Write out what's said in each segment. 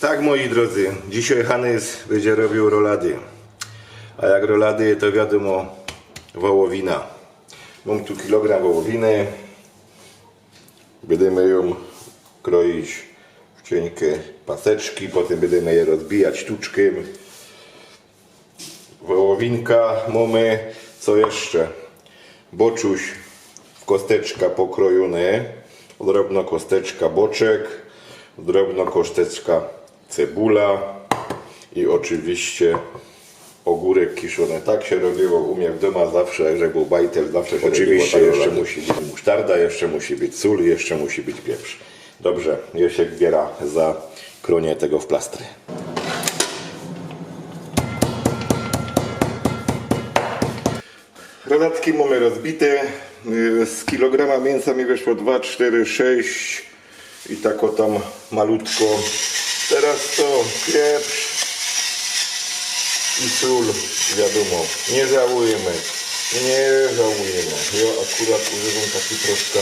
Tak moi drodzy, dzisiaj Hanys będzie robił rolady. A jak rolady to wiadomo wołowina. Mam tu kilogram wołowiny. Będziemy ją kroić w cienkie paseczki, potem będziemy je rozbijać tuczkiem. Wołowinka mamy, co jeszcze? Boczuś w kosteczka pokrojone, drobno kosteczka boczek, drobno kosteczka cebula i oczywiście ogórek kiszony. Tak się robiło u mnie w domu zawsze, że był bajtel, zawsze się Oczywiście robiło tak jeszcze musi być musztarda, jeszcze musi być sól, jeszcze musi być pieprz. Dobrze, Josiek biera za kronie tego w plastry. Rodatki mamy rozbite. Y, Z kilograma mięsa mi wyszło 2, 4, 6 i tak o tam malutko. Teraz to pieprz i sól, wiadomo. Nie żałujemy. Nie żałujemy. Ja akurat używam taki troszkę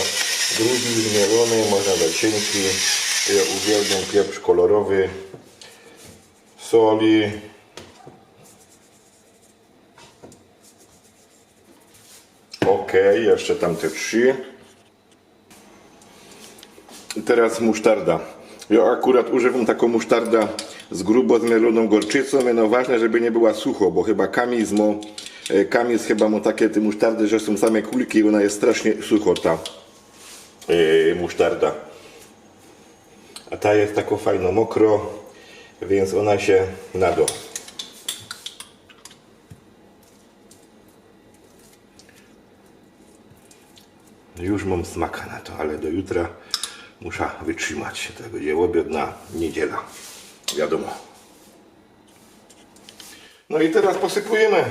drugi, zmielony, można dać cienki. Ja uwielbiam pieprz kolorowy. Soli. Ok, jeszcze tam te trzy. I teraz musztarda. Ja akurat używam taką musztardę z grubo zmieloną gorczycą. No ważne, żeby nie była sucho, bo chyba kamiz ma, e, chyba ma takie te musztardy, że są same kulki i ona jest strasznie sucho ta e, musztarda. A ta jest taką fajną mokro, więc ona się nado. Już mam smaka na to, ale do jutra muszę wytrzymać. To będzie obiad na niedziela. Wiadomo. No i teraz posypujemy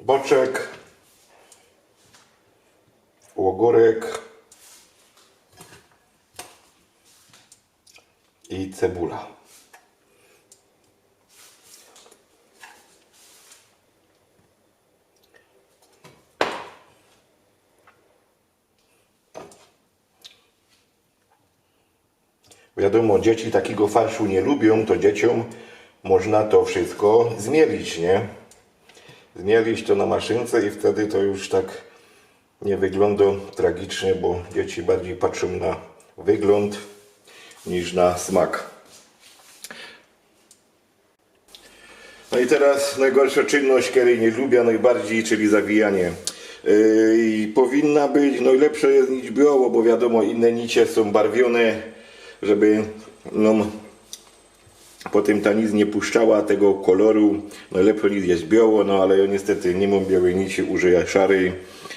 boczek, łogorek i cebula. Wiadomo, dzieci takiego farszu nie lubią, to dzieciom można to wszystko zmielić, nie? Zmielić to na maszynce i wtedy to już tak nie wygląda tragicznie, bo dzieci bardziej patrzą na wygląd niż na smak. No i teraz najgorsza czynność, której nie lubię najbardziej, czyli zawijanie. Yy, powinna być, najlepsze jest nić biało, bo wiadomo inne nicie są barwione, żeby no, potem ta nic nie puszczała tego koloru. Najlepsze nic jest biało, no ale ja niestety nie mam białej nici, użyję szarej.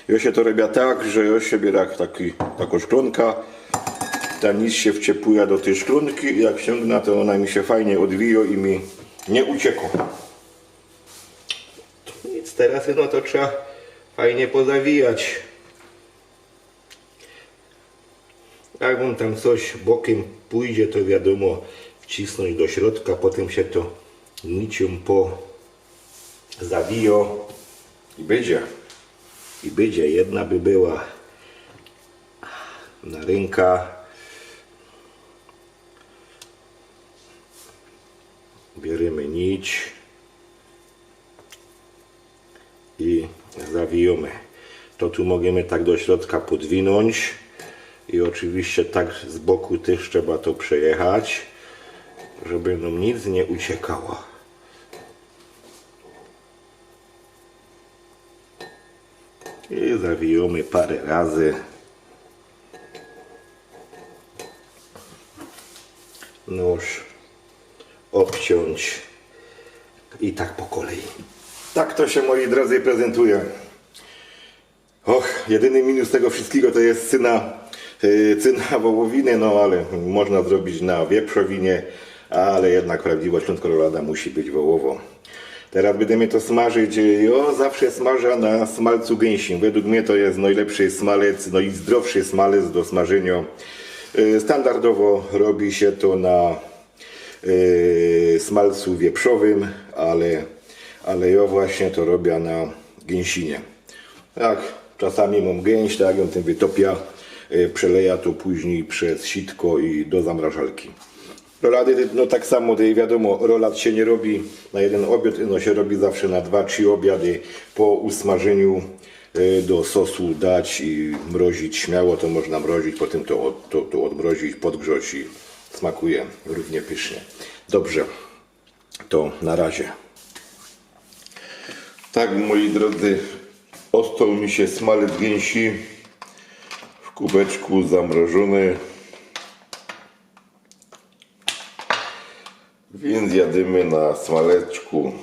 Ja się to robię tak, że ja się biorę taki, taką szklonka, ta nic się wciepuje do tej szklonki i jak sięgnę, to ona mi się fajnie odwija i mi nie uciekła. Nic, teraz no to trzeba fajnie pozawijać. Jak wam tam coś bokiem pójdzie, to wiadomo, wcisnąć do środka, potem się to nicią po zawijo i będzie. I będzie, jedna by była na ręka. Bierzemy nić i zawijamy. To tu możemy tak do środka podwinąć i oczywiście tak z boku też trzeba to przejechać, żeby nam nic nie uciekało. I zawijamy parę razy. Nóż obciąć i tak po kolei. Tak to się moi drodzy prezentuje. Och, jedyny minus tego wszystkiego to jest cyna, yy, cyna wołowiny, no ale można zrobić na wieprzowinie, ale jednak prawdziwa śląsko-rolada musi być wołowo. Teraz będziemy to smażyć, ja zawsze smażę na smalcu gęsim. Według mnie to jest najlepszy smalec, no i zdrowszy smalec do smażenia. Yy, Standardowo robi się to na smalcu wieprzowym, ale, ale ja właśnie to robię na gęsinie. Jak czasami mam gęś, tak ją tym wytopia, y, przeleja to później przez sitko i do zamrażalki. Rolady, no tak samo, tutaj wiadomo, rolat się nie robi na jeden obiad, no się robi zawsze na dwa, trzy obiady po usmażeniu y, do sosu dać i mrozić śmiało, to można mrozić, potem to, to, to odmrozić, podgrzać i smakuje równie pysznie. Dobrze, to na razie. Tak, moi drodzy, ostał mi się smalec gęsi kubeczku zamrożony. Więc jadymy na smaleczku.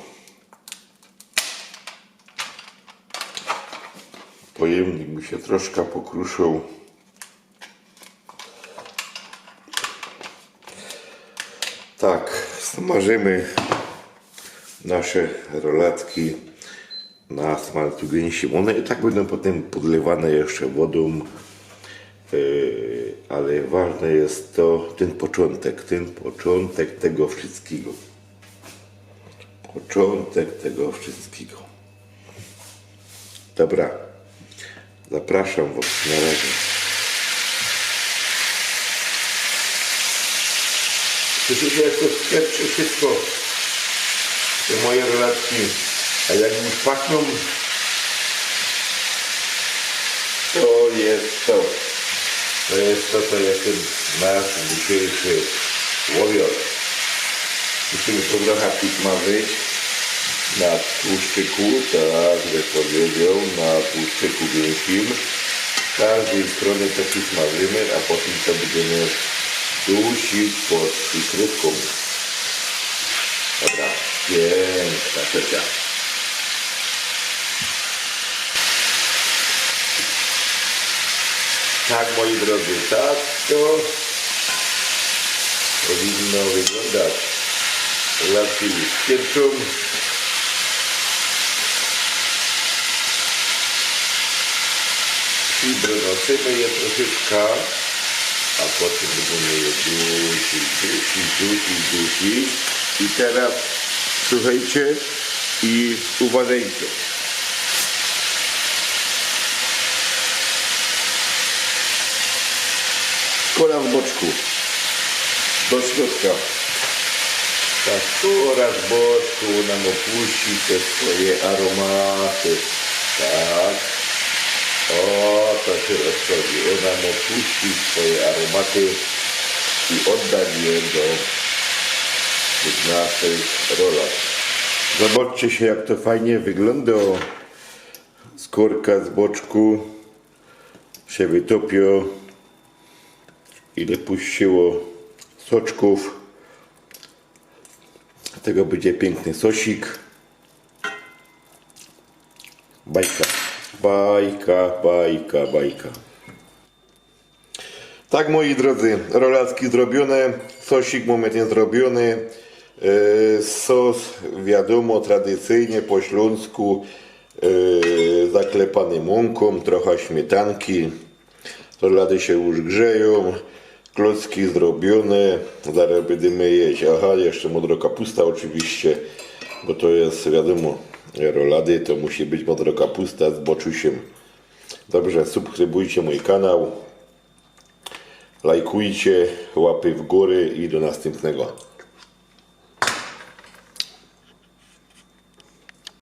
Pojemnik mi się troszkę pokruszył. Tak, smażymy nasze rolatki na smalcu gęsim. One i tak będą potem podlewane jeszcze wodą, ale ważne jest to, ten początek, ten początek tego wszystkiego. Początek tego wszystkiego. Dobra, zapraszam Was na razie. Słyszycie jak to sklepczy wszystko, te moje relatki. A jak już pachną, to jest to. To jest to, to jest nasz dzisiejszy łowior. Musimy to trochę pismażyć na tłuszczyku, tak jak powiedział, na tłuszczyku gęsim. Z każdej strony to pismażymy, a potem to będziemy dusić pod przykrywką. Dobra, piękna trzecia. Tak, moi drodzy, tak to powinno wyglądać. Latki z pieczą. I donosimy je troszeczkę, a potem będziemy je dusić, dusić, dusić, dusić. I teraz słuchajcie i uważajcie. Skora w boczku. Do środka. Ta skora w boczku nam opuści te swoje aromaty. Tak. O, to się rozchodzi. Ona nam opuści swoje aromaty i odda je do tych naszych rolach. Zobaczcie się jak to fajnie wygląda. Skórka z boczku się wytopiło ile puściło soczków. Tego będzie piękny sosik. Bajka, bajka, bajka, bajka. Tak moi drodzy, rolacki zrobione, sosik momentalnie zrobiony. E, Sos wiadomo tradycyjnie po śląsku e, zaklepany mąką, trochę śmietanki. Rolady się już grzeją, klocki zrobione, zaraz będziemy jeść. Aha, jeszcze modro kapusta oczywiście, bo to jest wiadomo, rolady to musi być modro kapusta z boczusiem. Dobrze, subskrybujcie mój kanał, lajkujcie, łapy w górę i do następnego.